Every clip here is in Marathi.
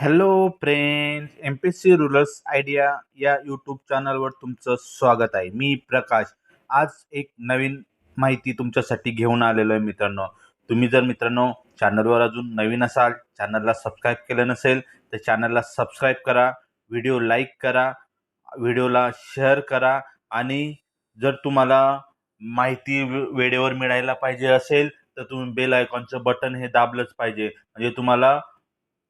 Hello friends M P C rurals idea या यूट्यूब चॅनलवर तुमचं स्वागत आहे. मी प्रकाश. आज एक नवीन माहिती तुमच्यासाठी घेऊन आलेलो आहे मित्रांनो. तुम्ही जर मित्रांनो चॅनलवर अजून नवीन असाल चॅनलला सबस्क्राईब केलं नसेल तर चॅनलला सबस्क्राईब करा व्हिडिओ लाईक करा व्हिडिओला शेअर करा आणि जर तुम्हाला माहिती वे- वेळेवर मिळायला पाहिजे असेल तर तुम्ही बेल आयकॉनचं बटन हे दाबलंच पाहिजे. म्हणजे तुम्हाला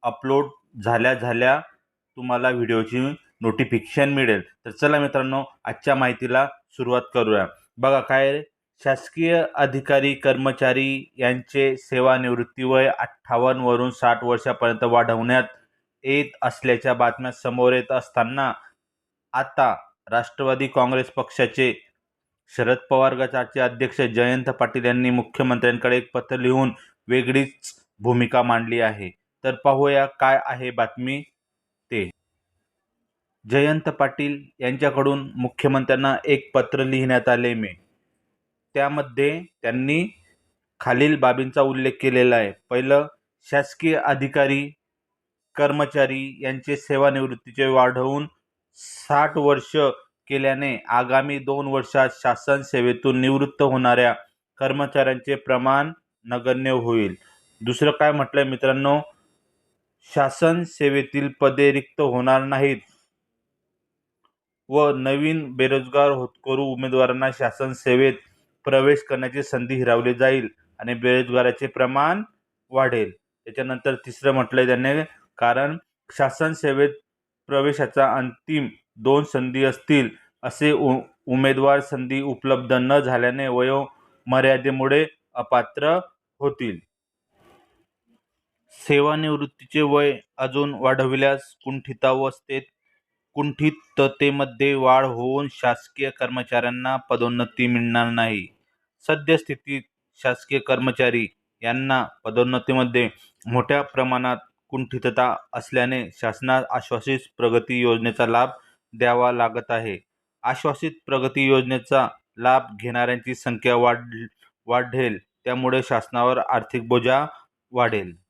अपलोड झाल्या झाल्या तुम्हाला व्हिडिओची नोटिफिकेशन मिळेल. तर चला मित्रांनो आजच्या माहितीला सुरुवात करूया. बघा काय शासकीय अधिकारी कर्मचारी यांचे सेवानिवृत्ती वय अठ्ठावन्नवरून साठ वर्षापर्यंत वाढवण्यात येत असल्याच्या बातम्या समोर येत असताना आता राष्ट्रवादी काँग्रेस पक्षाचे शरद पवार गटाचे अध्यक्ष जयंत पाटील यांनी मुख्यमंत्र्यांकडे एक पत्र लिहून वेगळीच भूमिका मांडली आहे. तर पाहूया काय आहे बातमी ते. जयंत पाटील यांच्याकडून मुख्यमंत्र्यांना एक पत्र लिहिण्यात आले मे. त्यामध्ये त्यांनी खालील बाबींचा उल्लेख केलेला आहे. पहिलं शासकीय अधिकारी कर्मचारी यांचे सेवानिवृत्तीचे वाढवून साठ वर्ष केल्याने आगामी दोन वर्षात शासन सेवेतून निवृत्त होणाऱ्या कर्मचाऱ्यांचे प्रमाण नगण्य होईल. दुसरं काय म्हटलंय मित्रांनो? शासन सेवेतील पदे रिक्त होणार नाहीत. व नवीन बेरोजगार होतकरू उमेदवारांना शासन सेवेत प्रवेश करण्याची संधी हिरावली जाईल आणि बेरोजगाराचे प्रमाण वाढेल. त्याच्यानंतर तिसरं म्हटलंय त्याने कारण शासन सेवेत प्रवेशाचा अंतिम दोन संधी असतील असे उ उमेदवार संधी उपलब्ध न झाल्याने वयोमर्यादेमुळे अपात्र होतील. सेवानिवृत्तीचे वय अजून वाढविल्यास कुंठितावस्थेत कुंठिततेमध्ये वाढ होऊन शासकीय कर्मचाऱ्यांना पदोन्नती मिळणार नाही. सद्यस्थितीत शासकीय कर्मचारी यांना पदोन्नतीमध्ये मोठ्या प्रमाणात कुंठितता असल्याने शासनास आश्वासित प्रगती योजनेचा लाभ द्यावा लागत आहे. आश्वासित प्रगती योजनेचा लाभ घेणाऱ्यांची संख्या वाढ वाढेल. त्यामुळे शासनावर आर्थिक बोजा वाढेल.